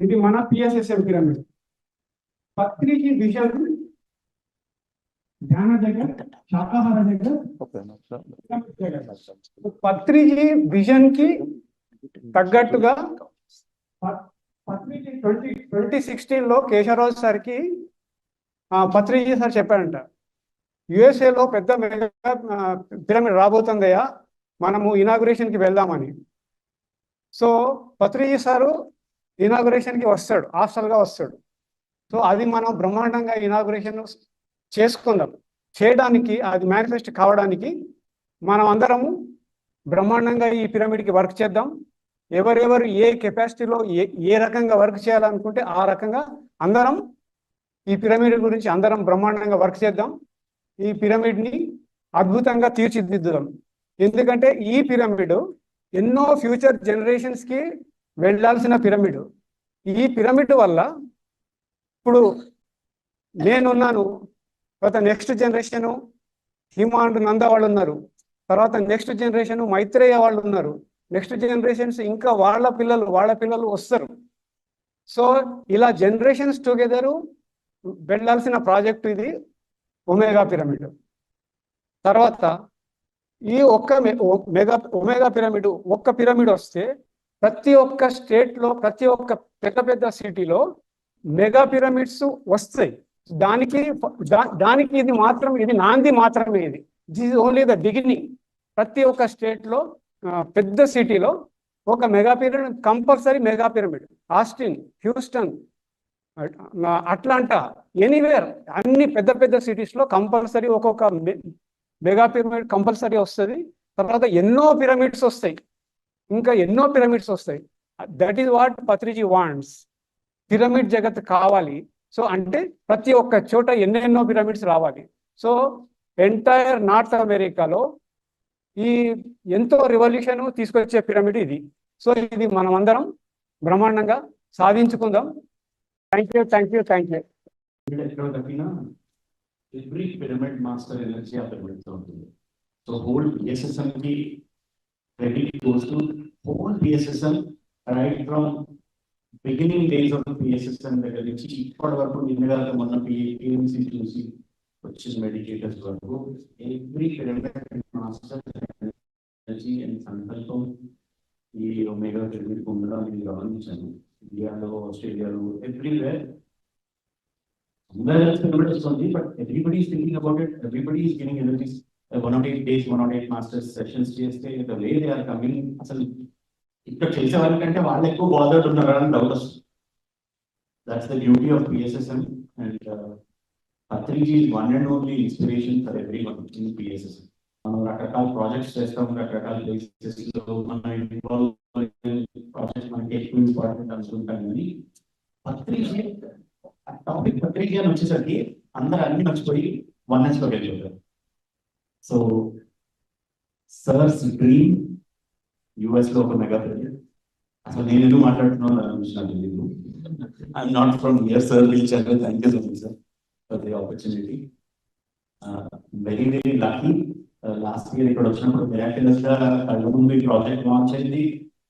ఇది మన PSSM pyramid పత్రికి vision ధ్యాన జగత్ శాకాహార జగత్ పత్రికి విజన్కి తగ్గట్టుగా పత్రికి ట్వంటీ ట్వంటీ సిక్స్టీన్లో కేశవరాజు సార్కి ఆ, పత్రిజీ సార్ చెప్పాడంట USA లో పెద్ద మెగా పిరమిడ్ రాబోతుందయ్యా మనము ఇనాగురేషన్కి వెళ్దామని. సో పత్రిజీ సారు ఇనాగురేషన్కి వస్తాడు హాస్టల్గా వస్తాడు. సో అది మనం బ్రహ్మాండంగా ఇనాగురేషన్ చేసుకుందాం. చేయడానికి అది మేనిఫెస్ట్ కావడానికి మనం అందరము బ్రహ్మాండంగా ఈ పిరమిడ్కి వర్క్ చేద్దాం. ఎవరెవరు ఏ కెపాసిటీలో ఏ ఏ రకంగా వర్క్ చేయాలనుకుంటే ఆ రకంగా అందరం ఈ పిరమిడ్ గురించి అందరం బ్రహ్మాండంగా వర్క్ చేద్దాం. ఈ పిరమిడ్ని అద్భుతంగా తీర్చిదిద్దుదాం. ఎందుకంటే ఈ పిరమిడ్ ఎన్నో ఫ్యూచర్ జనరేషన్స్కి వెళ్ళాల్సిన పిరమిడ్. ఈ పిరమిడ్ వల్ల ఇప్పుడు నేనున్నాను తర్వాత నెక్స్ట్ జనరేషను హిమాండ్ నంద వాళ్ళు ఉన్నారు తర్వాత నెక్స్ట్ జనరేషన్ మైత్రేయ వాళ్ళు ఉన్నారు నెక్స్ట్ జనరేషన్స్ ఇంకా వాళ్ళ పిల్లలు వాళ్ళ పిల్లలు వస్తారు. సో ఇలా జనరేషన్స్ టుగెదరు వెళ్ళాల్సిన ప్రాజెక్ట్ ఇది ఒమేగా పిరమిడ్. తర్వాత ఈ ఒక్క ఒ- మెగా ఒమేగా పిరమిడ్ ఒక్క పిరమిడ్ వస్తే ప్రతి ఒక్క స్టేట్లో ప్రతి ఒక్క పెద్ద పెద్ద సిటీలో మెగా పిరమిడ్స్ వస్తాయి. దానికి దానికి ఇది మాత్రం ఇది నాంది మాత్రమే ఇది. దిస్ ఓన్లీ ద బిగినింగ్ ప్రతి ఒక్క స్టేట్లో పెద్ద సిటీలో ఒక mega pyramid compulsory mega pyramid Austin Houston Atlanta anywhere అన్ని పెద్ద పెద్ద సిటీస్లో కంపల్సరీ ఒక్కొక్క మెగా పిరమిడ్ కంపల్సరీ వస్తుంది. తర్వాత ఎన్నో పిరమిడ్స్ వస్తాయి. ఇంకా ఎన్నో పిరమిడ్స్ వస్తాయి. That is what Patriji wants pyramid జగత్ కావాలి. సో అంటే ప్రతి ఒక్క చోట ఎన్నెన్నో పిరమిడ్స్ రావాలి. సో ఎంటైర్ నార్త్ అమెరికాలో ఈ ఎంతో రివల్యూషన్ తీసుకొచ్చే పిరమిడ్ ఇది. సో ఇది మనం అందరం బ్రహ్మాండంగా సాధించుకుందాం. Thank you thank you thank you every pyramid master energy ఆ పిరమిడ్ ఉంటుంది సో హోల్ ఎస్ఎస్ఎంకి కి credit goes to whole BSSM right from beginning days of BSSM దగ్గర నుంచి ఇప్పటి వరకు నిన్నగా మొన్న పిఎంసి చూసి వచ్చిన మెడికేటర్స్ వరకు every pyramid master energy and సంకల్పం ఈ ఒమేగా పిరమిడ్ ఉండడం నేను గమనించాను ఇండియాలో ఆస్ట్రేలియాలో everywhere Somewhere else pyramid is only, but everybody is thinking about it, everybody one of eight days one naught eight masters sessions చేస్తే the way they are coming అసలు ఇక్కడ చేసే వాళ్ళకంటే వాళ్ళు ఎక్కువ బాధలు ఉన్నారా అని డౌట్ వస్తుంది that's the beauty of PSSM and Patriji one and only inspiration for everyone in PSSM మనం రకరకాల ప్రాజెక్ట్స్ చేస్తాం రకరకాల ప్లేసెస్ మన ప్రాజెక్ట్ మనకి ఎక్కువ ఇంపార్టెంట్ అనుకుంటాం కానీ పత్రిజీ టాపిక్ పత్రిజీ అని వచ్చేసరికి అందరూ అన్ని మర్చిపోయి వన్ హెచ్లోకి వెళ్ళిపోతారు సో సర్స్ డ్రీమ్ యుఎస్లో ఒక మెగా ప్రాజెక్ట్ అసలు నేను ఎందుకు మాట్లాడుతున్నాను దాని గురించి I'm not from year sir పిలిచారు thank you so much sir for the opportunity very very lucky last year ఇక్కడ వచ్చినప్పుడు మిరాకిలస్గా కళ్ళ ముందు ఈ ప్రాజెక్ట్ లాంచ్ అయింది.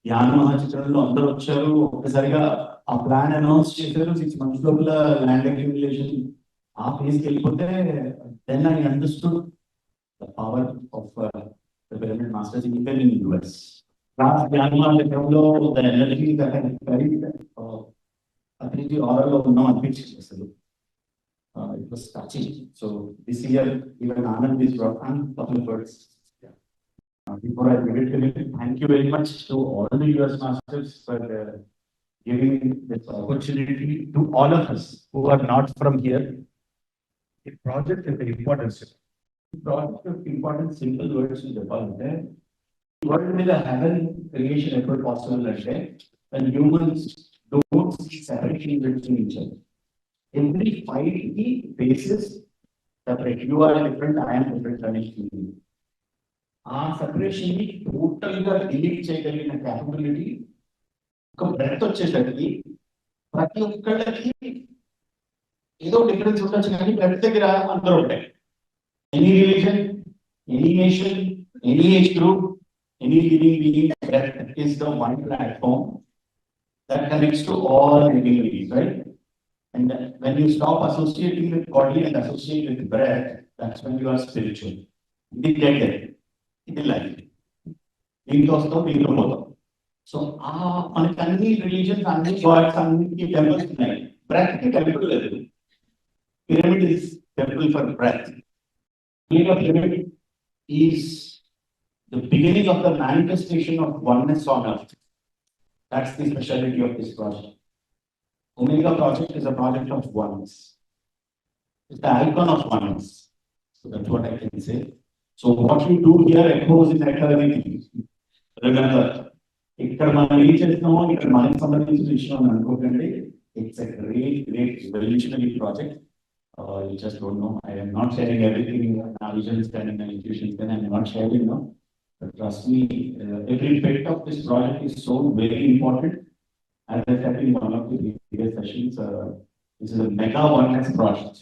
యాన మహాచిత్రంలో అందరూ వచ్చారు. ఒక్కసారిగా ఆ ప్లాన్ అనౌన్స్ చేశారు. సిక్స్ మంత్స్ లోపల ల్యాండ్ అక్యుమిలేషన్ ఆ ఫేజ్కి వెళ్ళిపోతే then I understood the power of uh, the pyramid masters in even in the US. Last Yanuma Tekablo, the energy that I carried, Atriji oral of non uh, it was touching. So this year, even Anand is brought a couple of words. Yeah. Uh, before I read it, thank you very much to all the US masters for uh, giving this opportunity to all of us who are not from here. The project is very important. Project important simple words చెప్పాలంటే world మీద heaven creation ఎప్పుడు possible అంటే when humans don't see separation between each other. Every fight ki basis separate. Different are different, I ఆ సెపరేషన్ని టోటల్గా delete చేయగలిగిన capability ఒక breath వచ్చేసరికి ప్రతి ఒక్కళ్ళకి ఏదో డిఫరెన్స్ ఉండొచ్చు కానీ బ్రెత్ దగ్గర అందరూ ఉంటాయి Any religion any nation any age group any living being breath is the one platform that connects to all entities, right? And then when you stop associating with body and associate with breath, that's when you are spiritual. ఇది get it. ఇది life దీంట్లో వస్తాం దీంట్లో పోతాం so ఆ మనకి అన్ని religions అన్ని గాడ్స్ అన్ని టెంపుల్స్ ఉన్నాయి బ్రెత్ కి టెంపుల్ లేదు pyramid is temple for breath Pyramid is the beginning of the manifestation of oneness on earth that's the speciality of this project Omega project is a project of oneness. It's the icon of oneness. So that's what I can say. So what you do here echoes in eternity. Remember, ఇక్కడ మనం ఏం చేస్తున్నామో ఇక్కడ మనకి సంబంధించిన విషయం అని అనుకోకండి it's a great great revolutionary project Uh, you just don't know. I am not sharing everything now. You just standing and then I'm not sharing now. But trust me, uh, every bit of this project is so very important. As I said in one of the previous sessions, uh, this is a mega one project.